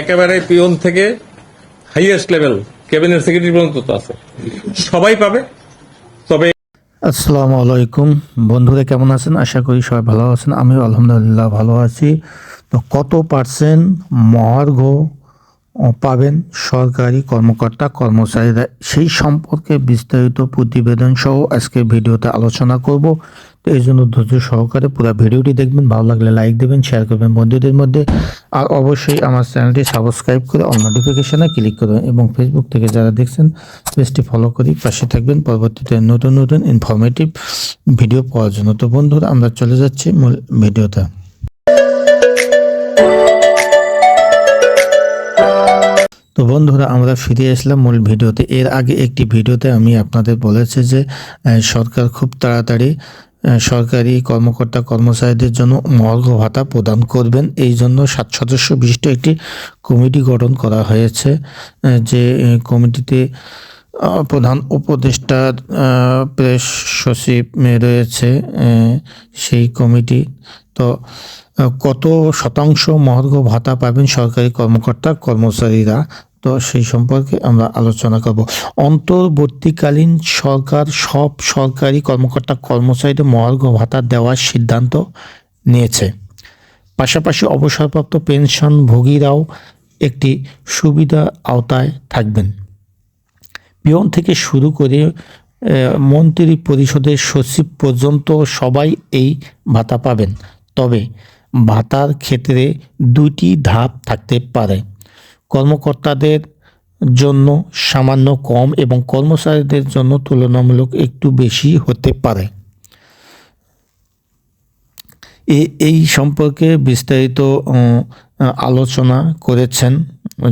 একেবারে পিয়ন থেকে highest level cabinet secretary পর্যন্ত আছে। সবাই পাবে, তবে আসসালামু আলাইকুম। বন্ধুরা, কেমন আছেন? আশা করি সবাই ভালো আছেন। আমিও আলহামদুলিল্লাহ ভালো আছি। তো কত পার্সেন্ট মহার্ঘ পাবেন সরকারি কর্মকর্তা, কর্মচারীরা? সেই সম্পর্কে বিস্তারিত প্রতিবেদন সহ আজকে ভিডিওতে আলোচনা করব। তো এই জন্য ধৈর্য সহকারে পুরো ভিডিওটি দেখবেন, ভালো লাগলে লাইক দেবেন শেয়ার করবেন বন্ধুদের মধ্যে। আর অবশ্যই আমার চ্যানেলটি সাবস্ক্রাইব করে অল নোটিফিকেশনে ক্লিক করবেন এবং ফেসবুক থেকে যারা দেখছেন পেজটি ফলো করি পাশে থাকবেন। পরবর্তীতে নতুন নতুন ইনফরমেটিভ ভিডিও পাওয়ার জন্য। তো বন্ধুরা, আমরা চলে যাচ্ছি মূল ভিডিওতে। তো বন্ধুরা, আমরা ফিরে আসলাম মূল ভিডিওতে। এর আগে একটি ভিডিওতে আমি আপনাদের বলেছি যে সরকার খুব তাড়াতাড়ি সরকারি কর্মকর্তা কর্মচারীদের জন্য মর্গ ভাতা প্রদান করবেন। এই জন্য সাত সদস্য বিশিষ্ট একটি কমিটি গঠন করা হয়েছে যে কমিটিতে প্রধান উপদেষ্টা প্রেস সচিব রয়েছে সেই কমিটি। তো কত শতাংশ মহার্ঘ ভাতা পাবেন সরকারি কর্মকর্তা কর্মচারীরা? তো সেই সম্পর্কে আমরা আলোচনা করব। অন্তর্বর্তীকালীন সরকার, সব সরকারি কর্মকর্তা কর্মচারীদের মহার্ঘ ভাতা দেওয়ার সিদ্ধান্ত নিয়েছে। পাশাপাশি অবসরপ্রাপ্ত পেনশনভোগীরাও একটি সুবিধা আওতায় থাকবেন। পিয়ন থেকে শুরু করে মন্ত্রী পরিষদের সচিব পর্যন্ত সবাই এই ভাতা পাবেন। তবে ভাতার ক্ষেত্রে দুটি ধাপ থাকতে পারে। কর্মকর্তাদের জন্য সামান্য কম এবং কর্মচারীদের জন্য তুলনামূলক একটু বেশি হতে পারে। এই সম্পর্কে বিস্তারিত আলোচনা করেছেন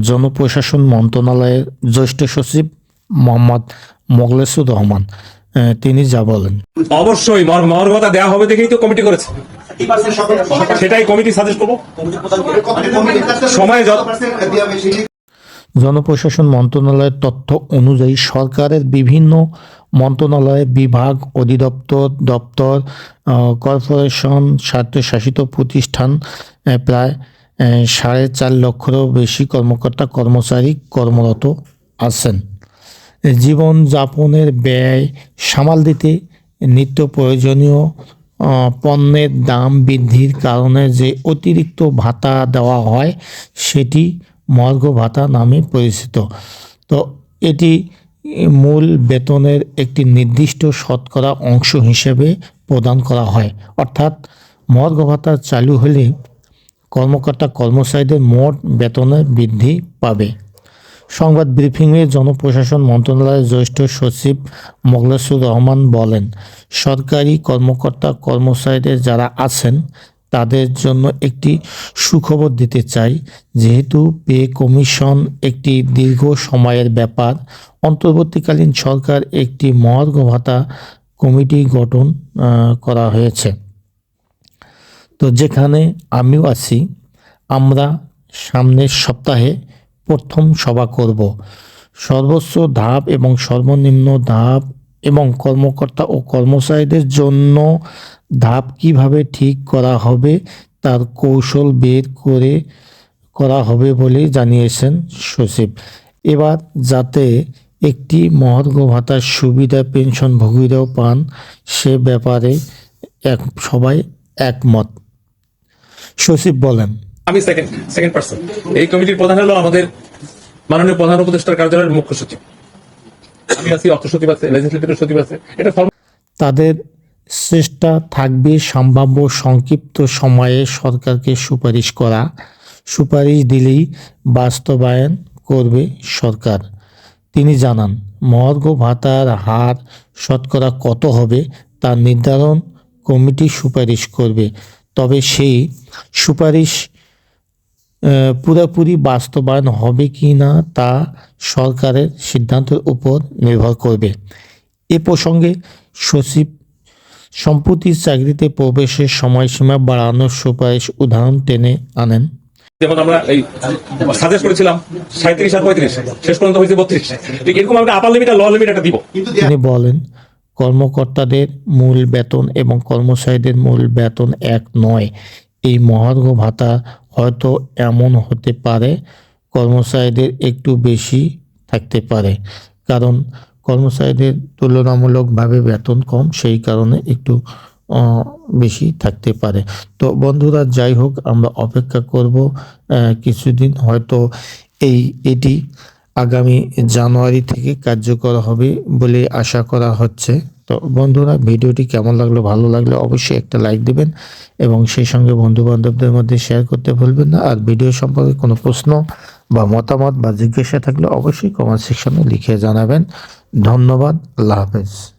জনপ্রশাসন মন্ত্রণালয়ের জ্যেষ্ঠ সচিব মোহাম্মদ মোগলেসুর রহমান। তিনি যা বলেন। অবশ্যই, মর- মর্মতা দেওয়া হবে দেখেই তো কমিটি করেছে। সেটাই কমিটি সাজেস্ট করব। সময় যত- জনপ্রশাসন মন্ত্রণালয়ের তথ্য অনুযায়ী সরকারের বিভিন্ন মন্ত্রণালয় বিভাগ অধিদপ্তর দপ্তর আহ, কর্পোরেশন স্বায়ত্তশাসিত প্রতিষ্ঠান প্রায় আহ, সাড়ে চার লক্ষেরও বেশি কর্মকর্তা কর্মচারী কর্মরত আছেন। জীবনযাপনের ব্যয় সামাল দিতে নিত্য প্রয়োজনীয় পণ্যের দাম বৃদ্ধির কারণে যে অতিরিক্ত ভাতা দেওয়া হয়, সেটি মর্গ ভাতা নামে পরিচিত। তো এটি মূল বেতনের একটি নির্দিষ্ট শতকরা অংশ হিসেবে প্রদান করা হয়। অর্থাৎ মর্গ ভাতা চালু হলে কর্মকর্তা কর্মচারীদের মোট বেতনে বৃদ্ধি পাবে। সংবাদ ব্রিফিংয়ে জনপ্রশাসন মন্ত্রণালয়ের জ্যেষ্ঠ সচিব মোগলাসুর রহমান বলেন, সরকারি কর্মকর্তা কর্মচারীদের যারা আছেন, তাদের জন্য একটি সুখবর দিতে চাই। যেহেতু পে কমিশন একটি দীর্ঘ সময়ের ব্যাপার, অন্তর্বর্তীকালীন সরকার একটি মহার্ঘ ভাতা কমিটি গঠন করা হয়েছে। তো যেখানে আমিও আছি, আমরা সামনের সপ্তাহে প্রথম সভা করব। সর্বোচ্চ ধাপ এবং সর্বনিম্ন ধাপ এবং কর্মকর্তা ও কর্মচারীদের জন্য ধাপ কীভাবে ঠিক করা হবে তার কৌশল বের করে করা হবে বলে জানিয়েছেন সচিব। এবার যাতে একটি মহার্ঘ ভাতার সুবিধা পেনশনভোগীরাও পান, সে ব্যাপারে এক, সবাই একমত। সচিব বলেন আমি সেকেন্ড সেকেন্ড পার্সন এই কমিটির প্রধান হলো আমাদের মাননীয় প্রধান উপদেষ্টার কার্যালয়ের মুখ্য সচিব। আমি আছি অর্থ সচিব আছে লেজিসলেটিভ সচিব আছে। এটা তাদের চেষ্টা থাকবে সম্ভাব্য সংক্ষিপ্ত সময়ে সরকারকে সুপারিশ করা। সুপারিশ দিলেই বাস্তবায়ন করবে সরকার। তিনি জানান, মহার্ঘ ভাতার হার শতকরা কত হবে তা নির্ধারণ কমিটি সুপারিশ করবে। তবে সেই সুপারিশ পুরোপুরি বাস্তবায়ন হবে কি না তা সরকারের সিদ্ধান্তের উপর নির্ভর করবে। এ প্রসঙ্গে সচিব সম্প্রতি চাকরিতে প্রবেশের সময়সীমা বাড়ানোর সুপারিশ উদাহরণ টেনে আনেন। যেমন আমরা এই সাজেস্ট করেছিলাম সাঁত্রিশ আর পঁয়ত্রিশ শেষ পর্যন্ত হয়েছে বত্রিশ। এরকম আমরা আপার লিমিট আর ল লিমিট একটা দিব। তিনি বলেন কর্মকর্তাদের মূল বেতন এবং কর্মচারীদের মূল বেতন এক নয়। এই মহার্ঘ ভাতা হয়তো এমন হতে পারে, কর্মচারীদের একটু বেশি থাকতে পারে। কারণ কর্মচারীদের তুলনামূলকভাবে বেতন কম, সেই কারণে একটু বেশি থাকতে পারে। তো বন্ধুরা, যাই হোক, আমরা অপেক্ষা করব কিছুদিন হয়তো এই, এটি আগামী জানুয়ারি থেকে কার্যকর হবে বলে আশা করা হচ্ছে। তো বন্ধুরা, ভিডিওটি কেমন লাগল, ভালো লাগলে অবশ্যই একটা লাইক দিবেন এবং সেই সঙ্গে বন্ধু বান্ধবদের মধ্যে শেয়ার করতে ভুলবেন না। আর ভিডিও সম্পর্কে কোনো প্রশ্ন বা মতামত বা জিজ্ঞাসা থাকলে অবশ্যই কমেন্ট সেকশনে লিখে জানাবেন। ধন্যবাদ, আল্লাহ হাফেজ।